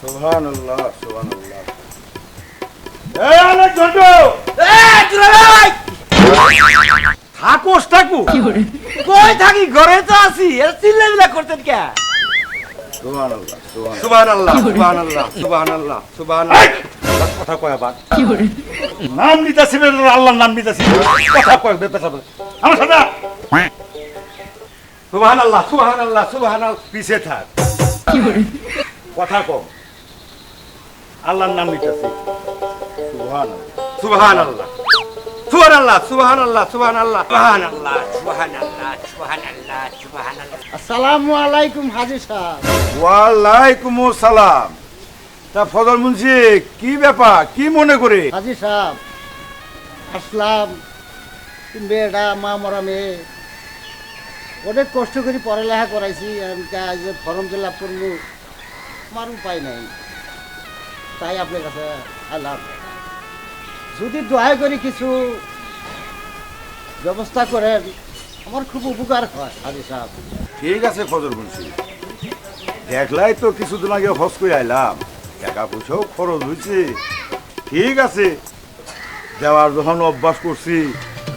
সুবহানাল্লাহ সুবহানাল্লাহ। এই অনেক ঝন্টু! থাকোস থাকু কই থাকি? ঘরে তো আছি। এর চিল্লামিল্লা করতেন কে? সুবহানাল্লাহ সুবহানাল্লাহ। সুবহানাল্লাহ সুবহানাল্লাহ সুবহানাল্লাহ সুবহানাল্লাহ। কথা কয় আবার। নাম নিতাছি আল্লাহর নাম নিতাছি কথা কয় বেপেছা আমার সাথে সুবহানাল্লাহ সুবহানাল্লাহ সুবহানাল্লাহ। পিছে থাক। কথা কম। আল্লাহর নাম নিতাছি। সুবহানাল্লাহ। সুবহানাল্লাহ। সুবহানাল্লাহ সুবহানাল্লাহ সুবহানাল্লাহ। সুবহানাল্লাহ সুবহানাল্লাহ সুবহানাল্লাহ সুবহানাল্লাহ। আসসালামু আলাইকুম হাজি সাহেব। ওয়ালাইকুম সালাম। তা ফজল মুন্সি কি ব্যাপার? কি মনে করে? হাজি সাহেব আসলাম। মেয়েটা মা মরা মেয়ে। অনেক কষ্ট করে পড়ালেখা করাইছি আমি আজ ফর্ম ফিল আপ করব। আমার উপায় নাই। তাই আপনার কাছে আলাম যদি দয়া করে কিছু ব্যবস্থা করেন, আমার খুব উপকার হয়, হাজি সাহেব। ঠিক আছে, ফজল মুন্সি। দেখলাই তো কিছুদিন আগে হস করে আইলাম। টাকা পয়সাও খরচ হয়েছে ঠিক আছে, দেওয়ার যখন অভ্যাস করছি,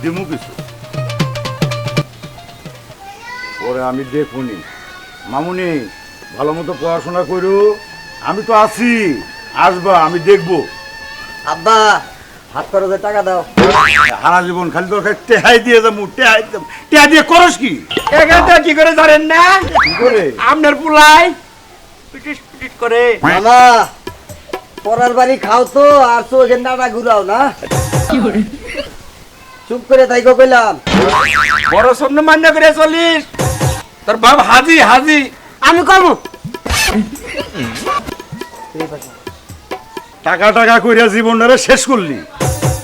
দিমু কিছু। পরে আমি দেখুনি। মামুনি ভালো মতো পড়াশোনা করো আমি তো আছি। আসবা আমি দেখব। আব্বা হাত খরচে টাকা দাও। হারা জীবন খালি তোর খালি টেহাই দিয়ে যাব টেহাই টেহা দিয়ে করস কি? এখানটা কি করে জানেন না? কি করে? আপনার পুলাই পিটিস পিটিস করে। মামা। পরার বাড়ি খাও তো আর তো ওখানে ঘুরাও না। চুপ করে তাই কইলাম। বড় স্বপ্ন মান্য করে চলিস। তোর বাপ হাজি হাজি। আমি কম। টাকা টাকা কইরা জীবনটারে শেষ করলি।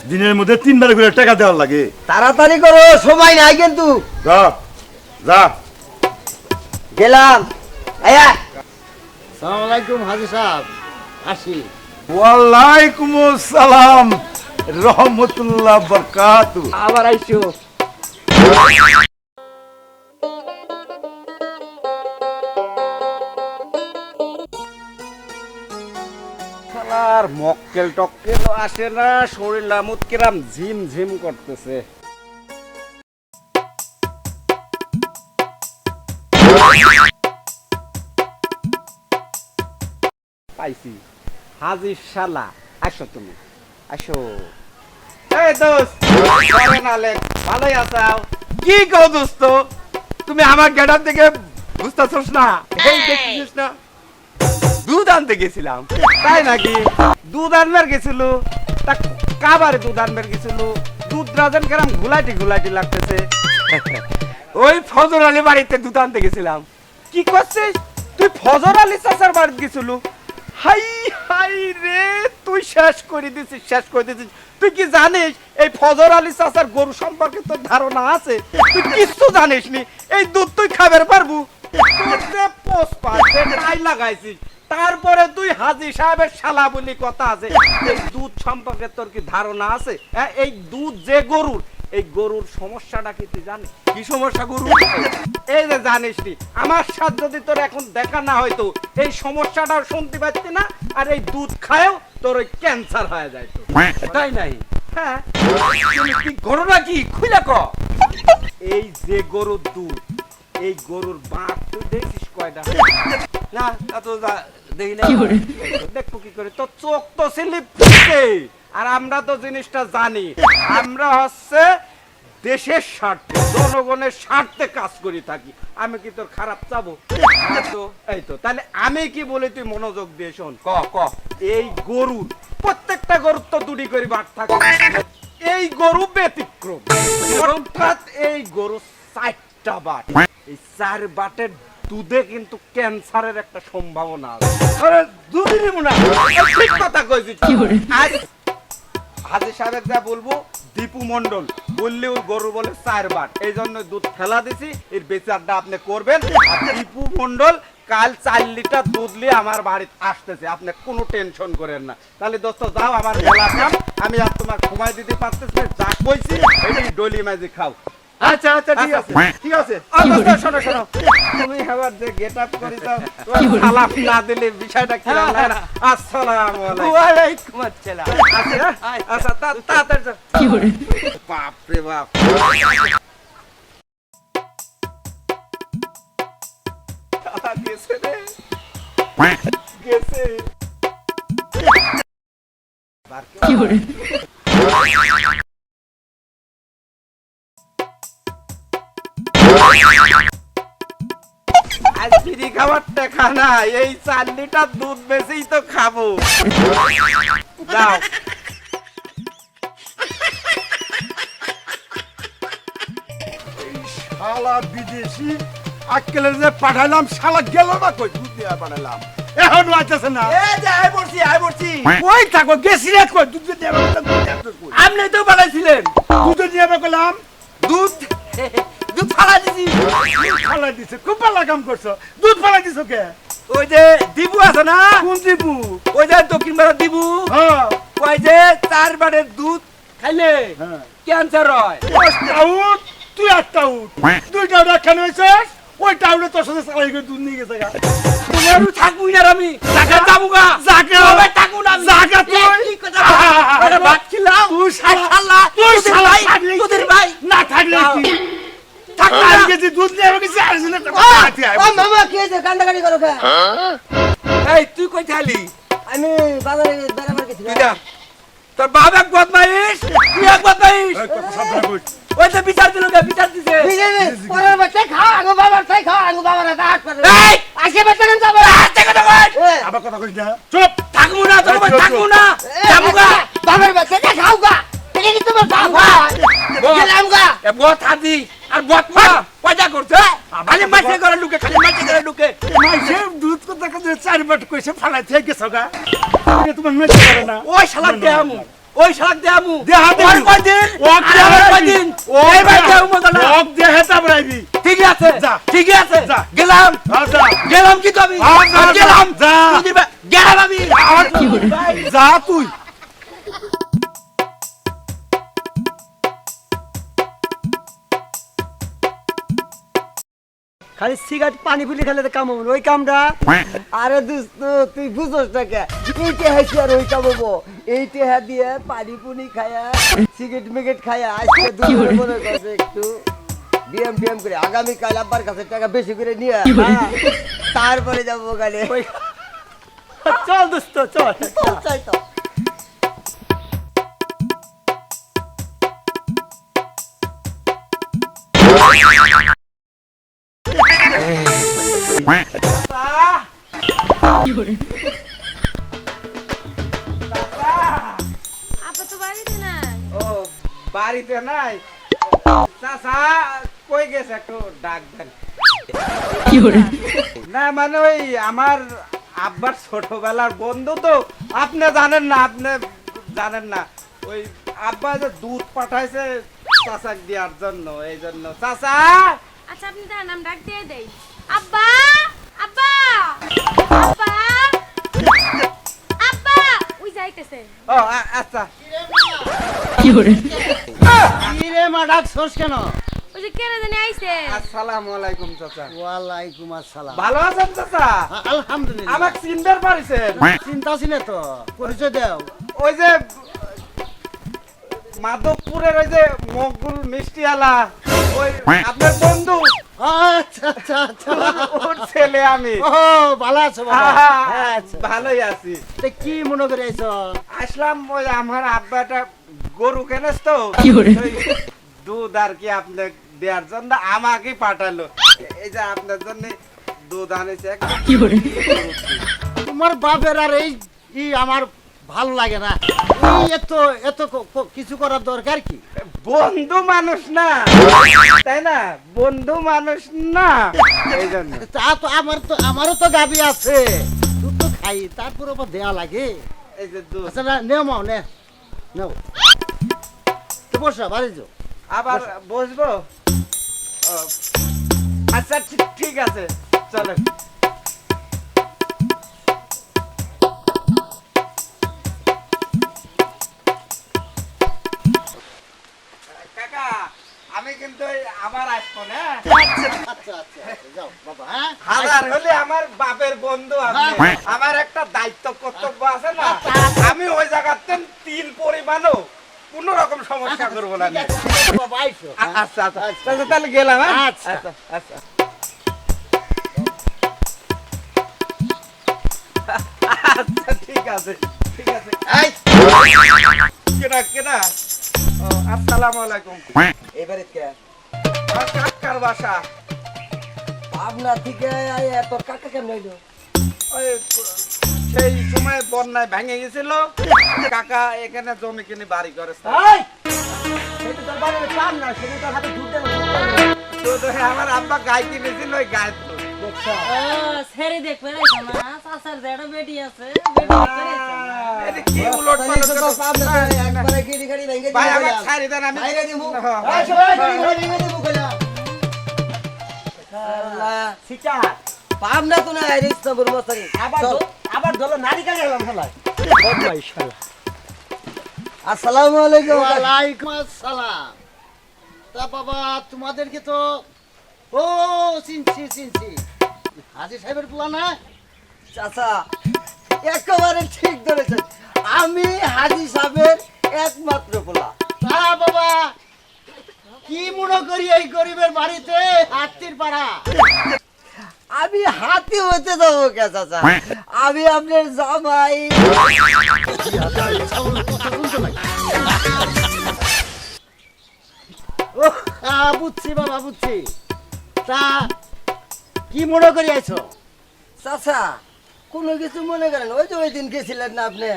দিনের মধ্যে তিনবার করে টাকা দেওয়ার লাগে। তাড়াতাড়ি করো সময় নাই কিন্তু। যা যা। গেলাম। আয়া। সালাম আলাইকুম হাজি সাহেব। আসি। ওয়ালাইকুম সালাম। রহমতুল্লাহ বরকাতু আবার আইসো। আর মক্কেল টক্কেল আসে না, শরীর লামুত কিরাম ঝিম ঝিম করতেছে। পাইছি। শালা আসো তুমি। আসো এই দোস্ত ভালোই আছাও কি দোস্ত? তুমি আমার গেটার থেকে বুঝতেছস না এই দেখছিস না? দুধ আনতে গেছিলাম। তাই নাকি? দুধ আনবার গেছিল, তা কাবারে দুধ আনবার গেছিল? দুধ রাজন কেরাম ঘুলাটি ঘুলাটি লাগতেছে। ওই ফজর আলী বাড়িতে দুধ আনতে গেছিলাম। কি করছিস? তুই ফজর আলী চাচার বাড়িতে গেছিল? হাই হাই রে, তুই শেষ করে দিছিস, শেষ করে দিছিস। তুই কি জানিস, এই ফজর আলী চাচার গরু সম্পর্কে তোর ধারণা আছে? তুই কিচ্ছু জানিস নি এই দুধ তুই খাবার পারবু? তোর যে লাগাইছিস? তারপরে তুই হাজি সাহেবের শালা বলি কথা আছে। এই দুধ সম্পর্কে তোর কি ধারণা আছে? হ্যাঁ এই দুধ যে গরুর এই গরুর সমস্যাটা কি তুই জানিস? কি সমস্যা গরু? এই যে জানিস নি আমার সাথে যদি তোর এখন দেখা না হয়তো এই সমস্যাটা শুনতে পাচ্ছি না আর এই দুধ খায়ও তোর ওই ক্যান্সার হয়ে যায় তো তাই নাই হ্যাঁ। কি ঘটনা কি খুলে ক। এই যে গরুর দুধ এই গরুর বাপ তুই দেখছিস কয়টা? না দেখি দেখব কি করে। তো চোখ তো স্লিপ আর আমরা তো জিনিসটা জানি। আমরা হচ্ছে দেশের স্বার্থে জনগণের স্বার্থে কাজ করি থাকি। আমি কি তোর খারাপ চাবো? তো এই তো। তাহলে আমি কি বলি তুই মনোযোগ দিয়ে শোন। ক ক। এই গরুর প্রত্যেকটা গরুর তো দুটি করে বাট থাকে। এই গরু ব্যতিক্রম। অর্থাৎ এই গরু চারটা বাট এই চার বাটের দুধে কিন্তু ক্যান্সারের একটা সম্ভাবনা আছে। আরে দুধই মনে ঠিক কথা কইছিস। আজ হাজি সাহেব যা বলব দীপু মন্ডল বললে ওই গরু বলে চার বার এই জন্য দুধ ফেলা দিছি এর বিচারটা আপনি করবেন। আর দীপু মন্ডল কাল চার লিটার দুধ নিয়ে আমার বাড়িতে আসতেছে। আপনি কোনো টেনশন করেন না। তাহলে দোস্ত যাও আমার মেলা কাম আমি আর তোমার ঘুমাই দিতে পারতেছি না। যা কইছি এই ডলি মাঝে খাও। আচ্ছা আচ্ছা ঠিক আছে ঠিক আছে। ও, শোনো শোনো। তুমি আবার যে গেট আপ করি তো সালাম না দিলে বিষয়টা কি না আসসালামু আলাইকুম। আসসালাম। আচ্ছা আচ্ছা তা- তাড়াতাড়ি। বাপ রে বাপ। গেছে রে। গেছে। আজ ফ্রি খাবার টাকা না এই চার লিটার দুধ বেশি তো খাব। যাও শালা বিদেশি আক্কেলের যে পাঠাইলাম শালা গেল না কই? দুধ দিয়া পাঠাইলাম এখন আইতেছে না। এ যে আই পড়ছি আই পড়ছি কই থাকো? গেছি রে কই? দুধ দিয়া আপনি তো বানাইছিলেন। দুধ দিয়ে দুধ দুধ? ফালা দিছি দুধ দিছে খুব ভালো কাম করছ। দুধ ফালাই দিছো কে? ওই যে দিবু আছে না? কোন দিবু? ওই যে দক্ষিণ ভারত দিবু। হ্যাঁ। ওই যে চার বারের দুধ খাইলে হ্যাঁ। ক্যান্সার হয়। উঠ তুই একটা উঠ দুইটা উঠ একখানে হয়েছিস ওই টাউনে তোর সাথে সালাই করে দুধ নিয়ে গেছে গা। তোমার থাকব না আমি? জায়গা যাব গা যাকে সবাই থাকব না আমি। যাকে তুই। কি কথা? আরে ভাত খিলাও। তুই শালা- তুই তোদের শালা তোদের ভাই। না থাকলে আর না কেজি দুধ নিয়ে আমি কিছু আসি। না ও মামা কি হয়েছে কান্দাকাটি করো কে? এই তুই কই থালি? আমি বাজারে বেড়াবার গেছি যা তোর বাপ এক বদমাইশ তুই এক বদমাইশ। ওই তো বিচার দিল কে? বিচার দিছে। পরের বাচ্চা খাও আগো বাবার তাই খাও আগো বাবার হাতে হাত পারে এই! আজকে বাচ্চা কেন যাব? আস্তে কথা কই আবার কথা কইস না। চুপ। থাকব না তোর ভাই থাকব না। এ, যাব গা। বাবার বাচ্চা খাও গা এটা কি তোমার বাপ গেলাম গা। এ বত হাতি আর বত মা পয়দা করছে খালি মাছে করে ঢুকে খালি মাছে করে ঢুকে। মাইসে দুধ কথা কথা চার বাট কইছে ফালাই থেকে গেছো গা। তোমার মেচে করে না। ওই শালাক দেয়ামু ওই শালাক দেয়ামু। দেহা দিবি। ওর কয়দিন? ওক আর দেহা কয়দিন? ওক ভাই দেহা- দেয়ামু ওক দিয়ে হেতা বড়াইবি। ঠিক আছে যা। ঠিক আছে। যা। গেলাম। আচ্ছা গেলাম কি তুমি যা, যা, গেলাম। যা। গেলাম আমি। যা তুই। খালি সিগারেট পানি ফুলি খেলে তো কামাবো ওই কামটা আরে দোস্ত তুই বুঝোস না কে? এইটা কি আর ওই কামাবো এইটা হ্যাঁ দিয়ে পানি পুনি খায়া সিগারেট মিগেট খায়া আজকে দুপুরে মনে করছে একটু বিএম টিএম করে। আগামীকাল আব্বার কাছে টাকা বেশি করে নিয়ে হ্যাঁ, তারপরে যাব গালে চল দোস্ত চল। চাই তো মানে ওই আমার আব্বার ছোটবেলার বন্ধু তো আপনি জানেন না আপনি জানেন না ওই আব্বা যে দুধ পাঠাইছে চাচাক দেওয়ার জন্য এই জন্য চাচা আচ্ছা আপনি নাম ডাক দিয়ে আব্বা আব্বা ও আচ্ছা। কি রে মা ডাকছস কেন? ওই যে কেন জানি আইছে। আসসালামু আলাইকুম চাচা। ওয়ালাইকুম আসসালাম। ভালো আছেন চাচা? আলহামদুলিল্লাহ। আমাকে চিনতে পারিছেন? চিন্তা ছিল তো পরিচয় দাও। ওই যে মাধবপুরের ওই যে মকবুল মিষ্টি আলা ওই আপনার বন্ধু। আচ্ছা আচ্ছা আচ্ছা। ওর ছেলে আমি। ও ভালো আছো হ্যাঁ, আচ্ছা। ভালোই আছি। তা কি মনে করে আইছো? আসলাম ওই আমার আব্বাটা গরু কেনেস তো? দুধ আর কি আপনি দেওয়ার জন্য আমাকে পাঠালো। এই যে আপনার জন্য দুধ আনেছে। তোমার বাপের আর এই ই আমার ভালো লাগে না। এত এত কিছু করার দরকার কি? বন্ধু মানুষ না। তাই না? বন্ধু মানুষ না। এই জন্য তা তো আমার তো আমারও তো গাবি আছে। তুই তো খাই তারপর আবার দেয়া লাগে। এই যে দুধ। আচ্ছা নেও মাও নে। নেও। তো বসো বাড়ি যাও। আবার বসবো? আচ্ছা ঠিক আছে। চলো। আবার আসব না? আচ্ছা আচ্ছা আচ্ছা যাও বাবা হ্যাঁ? হাজার হলে আমার বাপের বন্ধু আপনি আমার একটা দায়িত্ব কর্তব্য আছে না? আমি ওই জায়গাতে তিন পরিমাণও কোন রকম সমস্যা করব না আচ্ছা আচ্ছা। তাহলে গেলাম হ্যাঁ? আচ্ছা। আচ্ছা আচ্ছা। আচ্ছা ঠিক আছে ঠিক আছে। কেনা কেনা? আসসালামু আলাইকুম। এবারে কে? কাকার বাসা? পাবনা থেকে এত কাকা কেমন হইল? সেই সময় বন্যায় ভেঙে গেছিল। কাকা এখানে জমি কিনে বাড়ি করে। তোর তোর আমার আব্বা গাই কিনেছিল ওই গায়ের দুধ। দেখছ দেখবে রাইছো না চাচার যে বেটি আছে বেটি দেখবে এটা কি উলট পালট তো তোর পাবনা করে- থেকে একবারে গিরি গাড়ি ভেঙে ভাই আমার ছাড়ি দেন আমি বাইরে দিমু। হ্যাঁ, সবাই গিরি গাড়ি ভেঙে দিমু কইলা। আল্লাহ। পাবনা তো না রিস না বুড়ো মশারি আবার আবার দল নারী কাজে গেলাম ফেলায় আসসালামু আলাইকুম। ওয়ালাইকুম আসসালাম। তা বাবা তোমাদেরকে তো ও চিনছি চিনছি হাজি সাহেবের পোলা না? চাচা একেবারে ঠিক ধরেছেন। আমি হাজি সাহেবের একমাত্র পোলা। তা বাবা। কি মনে করি এই গরিবের বাড়িতে? হাতির পাড়া। আমি হাতি হতে যাব কে চাচা? আমি আপনার জামাই। বুঝছি বাবা বুঝছি। তা কি মনে করি আইছো চাচা কোনো কিছু মনে করেন ওই যে ওই দিন গেছিলেন না আপনি?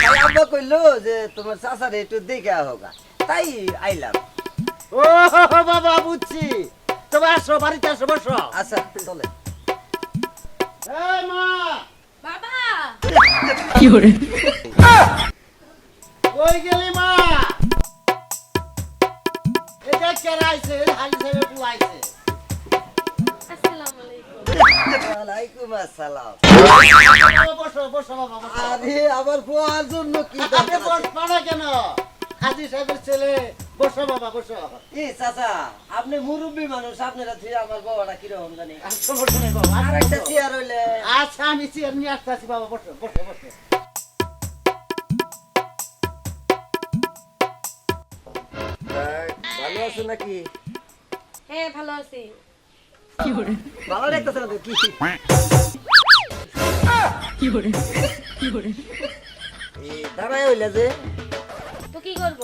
তাই আব্বা কইলো যে তোমার চাচার একটু দেখে হোগা তাই আইলাম। ও বাবা বুঝছি। তবে আসো বাড়িতে আসো বসো। আচ্ছা চলে। মা! কই গেলি মা? এটা কেন আইছে হাজি সাহেবের ওয়ালাইকুম আসসালাম। বসো বসো বাবা বসো। আরে আমার পোয়ার জন্য কি আপনি? বসবা না কেন? হাজি সাহেবের ছেলে। বসো বাবা বসো। কি চাচা আপনি মুরব্বী মানুষ আপনারা তুই আমার বাবাটা কীরকম জানি? আসো বসো না বাবা আর একটা চেয়ার হইলে। আচ্ছা আমি চেয়ার নিয়ে আসতেছি বাবা বসো বসো বসো। ভালো আছো নাকি? হ্যাঁ ভালো আছি। ভালো দেখতেছে না তো কি দাঁড়ায় হইলে যে। তো কি করব?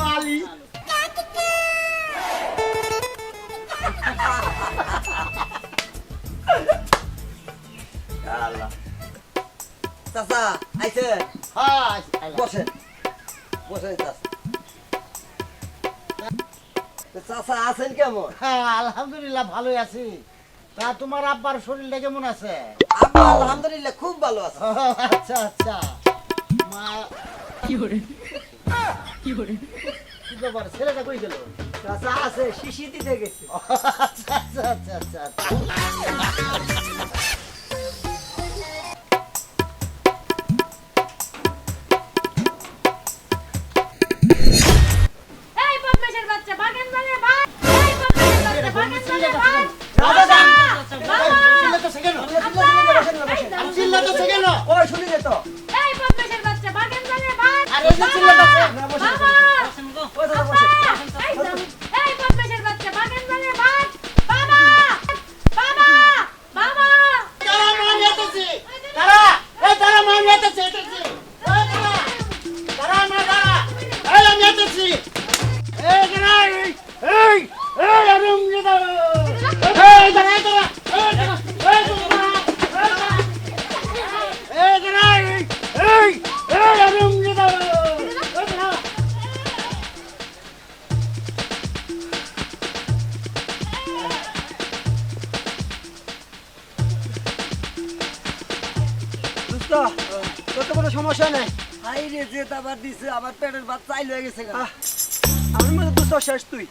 মালি চাচা হ্যাঁ আইলাম। বসে আছেন কেমন? হ্যাঁ আলহামদুলিল্লাহ ভালোই আছি। তা তোমার আব্বার শরীরটা কেমন আছে? আলহামদুলিল্লাহ খুব ভালো আছে। আচ্ছা আচ্ছা। মা কি ব্যাপার? ছেলেটা কই গেল? চাচা আছে শিশি দিতে গেছে। আচ্ছা আচ্ছা আচ্ছা আচ্ছা। হয়ে গেছে। আমি মনে দোস্ত শেষ তুই।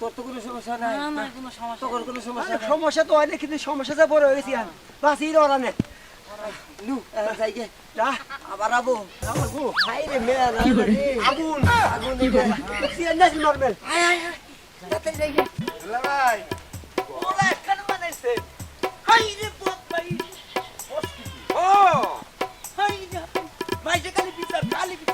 তোর তো কোনো সমস্যা নাই আমার কোনো সমস্যা তোর কোনো সমস্যা সমস্যা তো হয় না কিন্তু সমস্যা যা বড় হয়ে গেছি আর বাস ওরা নে। নু যাই গে। যা। আবার আবো। হাই রে মেয়া আগুন। আগুন সিয়ান নরমাল? হাই হাই হাই যাই গে। ভাই। ওলা কেন বানাইছে। হাই রে বাপ ভাই। ও। হাই রে। মাইজে কালি বিচার কালি বিচার।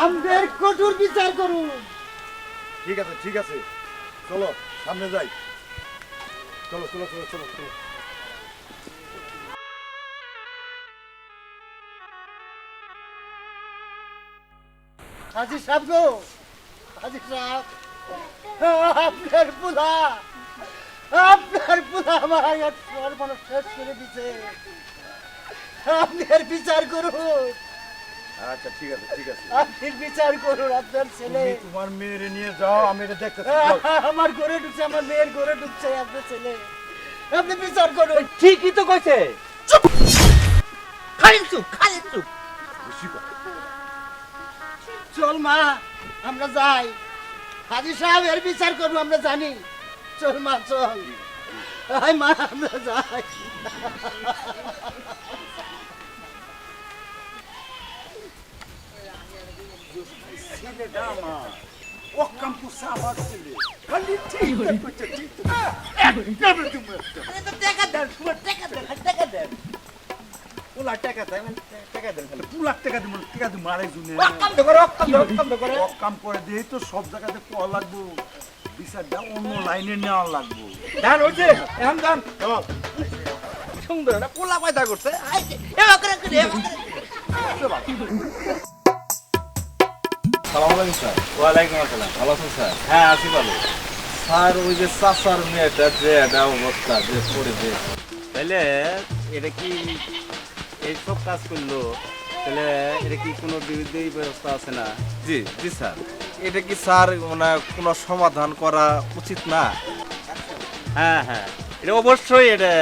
আমাদের কঠোর বিচার করুন। ঠিক আছে ঠিক আছে। চলো সামনে যাই। চলো চলো চলো চলো চলো। হাজি সাহেব গো হাজি সাহেব। আপনার পুলা আপনার পুলা আমার সর্বনাশ শেষ করে দিছে আপনি এর বিচার করুন। আচ্ছা ঠিক আছে ঠিক আছে। আপনি বিচার করুন আপনার ছেলে। তোমার মেয়েরে নিয়ে যাও আমি এটা দেখতেছি আমার ঘরে ঢুকছে আমার মেয়ের ঘরে ঢুকছে আপনার ছেলে। আপনি বিচার করুন। ঠিকই তো কইছে। খালি চুপ খালি চুপ। কথা। চল মা আমরা যাই। হাজি সাহেব এর বিচার করব আমরা জানি। চল মা চল। হাই মা আমরা যাই। ছেলেটা আমার ও কাম করছে খালি ঠিক করছে ঠিক একদম তুমি টাকা দেন টাকা দেন টাকা দেন পোলা টাকা দেয় মানে টাকা দেয় তাহলে দু লাখ টাকা দিব টাকা দিব আড়াই জনে কাম তো করে কাম তো কাম তো করে কাম করে দিয়ে তো সব জায়গাতে কল লাগবো বিচারটা অন্য লাইনে নেওয়া লাগবো ধান হইছে এখন ধান সুন্দর পোলা পয়দা করছে এবার করে করে এবার করে সালামালাইকুম স্যার। ওয়ালাইকুম আসসালাম। ভালো আছেন স্যার? হ্যাঁ আছি ভালো। স্যার ওই যে চাচার মেয়েটা যে একটা অবস্থা যে তাহলে এটা কি এই সব কাজ করল? তাহলে এটা কি কোনো বিরুদ্ধে ব্যবস্থা আছে না? জি জি স্যার। এটা কি স্যার মানে কোনো সমাধান করা উচিত না? হ্যাঁ হ্যাঁ। এটা অবশ্যই এটা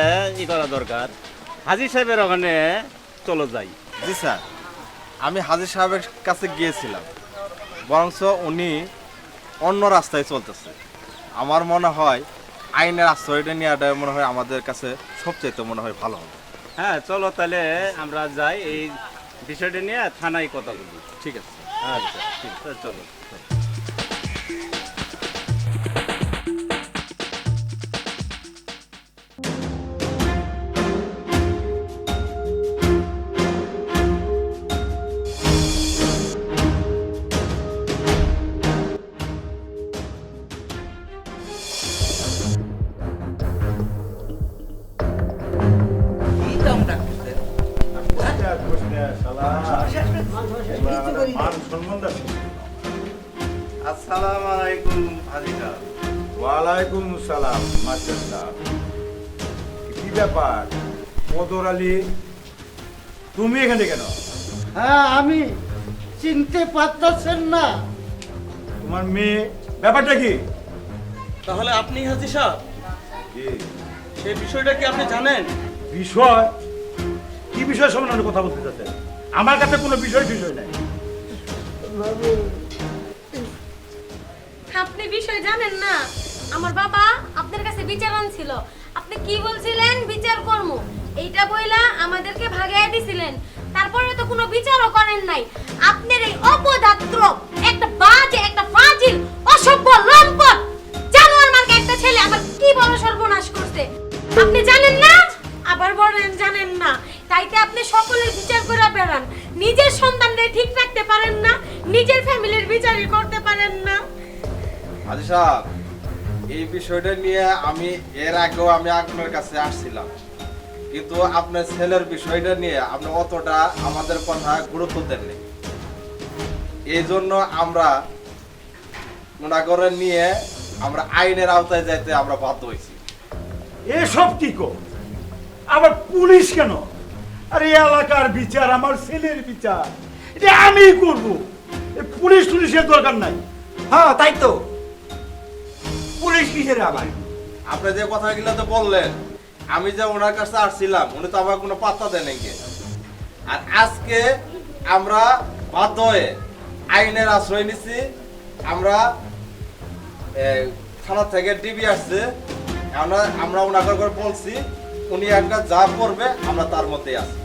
ই করা দরকার। হাজির সাহেবের ওখানে চলো যাই। জি স্যার। আমি হাজির সাহেবের কাছে গিয়েছিলাম। বরঞ্চ উনি অন্য রাস্তায় চলতেছে। আমার মনে হয় আইনের আশ্রয়টা নেওয়াটা মনে হয় আমাদের কাছে সবচেয়ে মনে হয় ভালো হবে। হ্যাঁ চলো তাহলে আমরা যাই এই বিষয়টা নিয়ে থানায় কথা বলি। ঠিক আছে? আচ্ছা ঠিক আছে। চলো। আসসালামু আলাইকুম হাজি ওয়ালাইকুম সালাম মাস্টার কি ব্যাপার? পদর আলী তুমি এখানে কেন? হ্যাঁ আমি চিনতে পারতেছেন না। তোমার মেয়ে ব্যাপারটা কি? তাহলে আপনি হাজি সাহেব কি সেই বিষয়টা কি আপনি জানেন? বিষয়? কি বিষয় সম্বন্ধে কথা বলতে চাচ্ছেন? আমার কাছে কোনো বিষয় বিষয় নাই আপনি বিষয় জানেন না। আমার বাবা আপনার কাছে বিচার আনছিল। আপনি কি বলছিলেন? বিচার কর্ম। এইটা বইলা আমাদেরকে ভাগাইয়া দিছিলেন। তারপরে তো কোনো বিচারও করেন নাই। আপনার এই অপদাত্র একটা বাজে, একটা ফাজিল, অসভ্য, লম্পট জানোয়ার মার্কা একটা ছেলে আমার কি বড় সর্বনাশ করছে? আপনি জানেন না? আবার বলেন জানেন না। তাইতে আপনি সকলের বিচার করে বেড়ান? নিজের সন্তানদের ঠিক রাখতে পারেন না নিজের ফ্যামিলির বিচারই করতে পারেন না। হাজি সাহেব এই বিষয়টা নিয়ে আমি এর আগেও আমি আপনার কাছে আসছিলাম। কিন্তু আপনার ছেলের বিষয়টা নিয়ে আপনি অতটা আমাদের কথা গুরুত্ব দেননি। এই জন্য আমরা মনে করেন নিয়ে আমরা আইনের আওতায় যাইতে আমরা বাধ্য হয়েছি। এসব কি কো? আবার পুলিশ কেন? আরে এই এলাকার বিচার আমার ছেলের বিচার। এটা আমি করব। এ পুলিশ টুলিশের দরকার নাই। হ্যাঁ তাই তো। পুলিশ কিসের আবার? আপনি যে কথাগুলো তো বললেন আমি যে ওনার কাছে আসছিলাম উনি তো আমার কোনো পাত্তা দেন নাকি আর আজকে আমরা বাধ্য হয়ে আইনের আশ্রয় নিছি আমরা এ, থানা থেকে ডিবি আসছে। আমরা আমরা ওনাকে করে বলছি উনি একটা যা করবে আমরা তার মধ্যে আছি।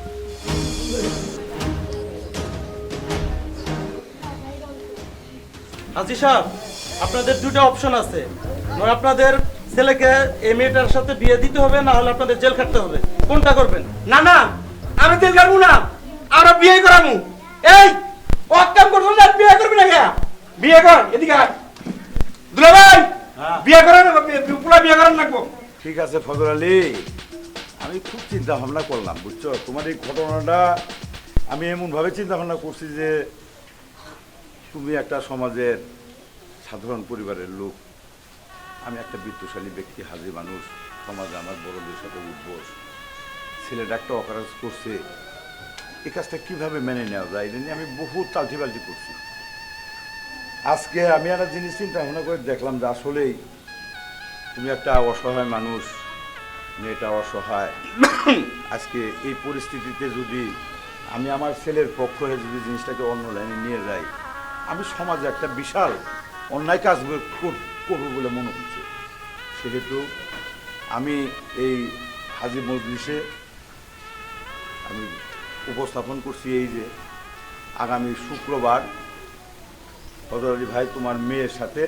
হাজি সাহেব আপনাদের দুটো অপশন আছে। নয় আপনাদের ছেলেকে এই মেয়েটার সাথে বিয়ে দিতে হবে না হলে আপনাদের জেল খাটতে হবে। কোনটা করবেন? না না আমি জেল কাটবো না। আমরা বিয়ে করামু। এই অকাম করব না বিয়ে করবি না বিয়ে কর এদিকে আয়। দুলা ভাই হ্যাঁ। বিয়ে করেন পুরা বিয়ে করেন লাগবো। ঠিক আছে ফজর আলী। আমি খুব চিন্তা ভাবনা করলাম, বুঝছ? তোমার এই ঘটনাটা আমি এমনভাবে চিন্তা ভাবনা করছি যে তুমি একটা সমাজের সাধারণ পরিবারের লোক, আমি একটা বিত্তশালী ব্যক্তি, হাজির মানুষ, সমাজে আমার বড়দের সাথে উদ্বোস ছেলেটা একটা অকারেন্স করছে, এই কাজটা কীভাবে মেনে নেওয়া যায়? এটা আমি বহু তালটি বালটি করছি। আজকে আমি একটা জিনিস চিন্তা ভাবনা করে দেখলাম যে আসলেই তুমি একটা অসহায় মানুষ মেয়েটা অসহায়। আজকে এই পরিস্থিতিতে যদি আমি আমার ছেলের পক্ষ হয়ে যদি জিনিসটাকে অন্য লাইনে নিয়ে যাই, আমি সমাজে একটা বিশাল অন্যায় কাজ কর- করব বলে মনে হচ্ছে। সেহেতু আমি এই হাজির মজলিসে আমি উপস্থাপন করছি এই যে আগামী শুক্রবার আলী ভাই, তোমার মেয়ের সাথে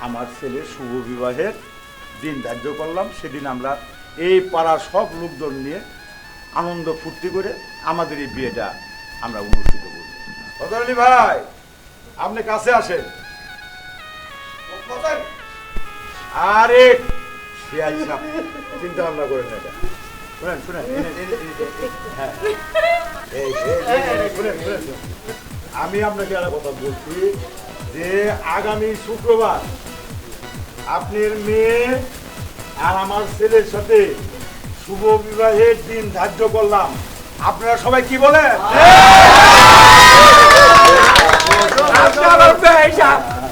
আমার ছেলের শুভ বিবাহের দিন ধার্য করলাম সেদিন আমরা এই পাড়ার সব লোকজন নিয়ে আনন্দ ফুর্তি করে আমাদের এই বিয়েটা আমরা অনুষ্ঠিত করি ফজর ভাই আপনি কাছে আসেন। আরে সাপ, চিন্তা ভাবনা করেন এটা। শুনেন হ্যাঁ। শুনেন। আমি আপনাকে একটা কথা বলছি যে আগামী শুক্রবার আপনার মেয়ে আর আমার ছেলের সাথে শুভ বিবাহের দিন ধার্য করলাম। আপনারা সবাই কি বলেন?